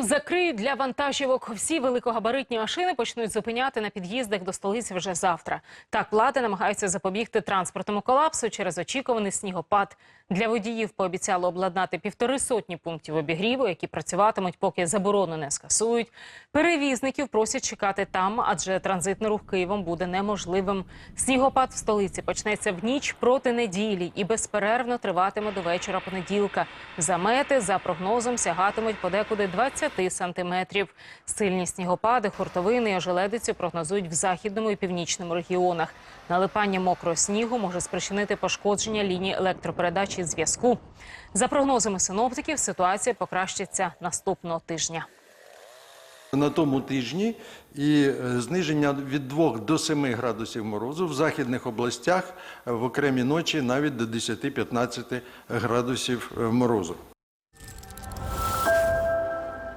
Київ закриють для вантажівок. Всі великогабаритні машини почнуть зупиняти на під'їздах до столиці вже завтра. Так, влади намагаються запобігти транспортному колапсу через очікуваний снігопад. Для водіїв пообіцяли обладнати півтори сотні пунктів обігріву, які працюватимуть, поки заборону не скасують. Перевізників просять чекати там, адже транзитний рух Києвом буде неможливим. Снігопад в столиці почнеться в ніч проти неділі і безперервно триватиме до вечора понеділка. Замети, за прогнозом, сягатимуть подекуди 20 сантиметрів. Сильні снігопади, хуртовини і ожеледицю прогнозують в західному і північному регіонах. Налипання мокрого снігу може спричинити пошкодження лінії електропередачі і зв'язку. За прогнозами синоптиків, ситуація покращиться наступного тижня. На тому тижні і е, зниження від 2 до 7 градусів морозу в західних областях в окремі ночі навіть до 10-15 градусів е, морозу.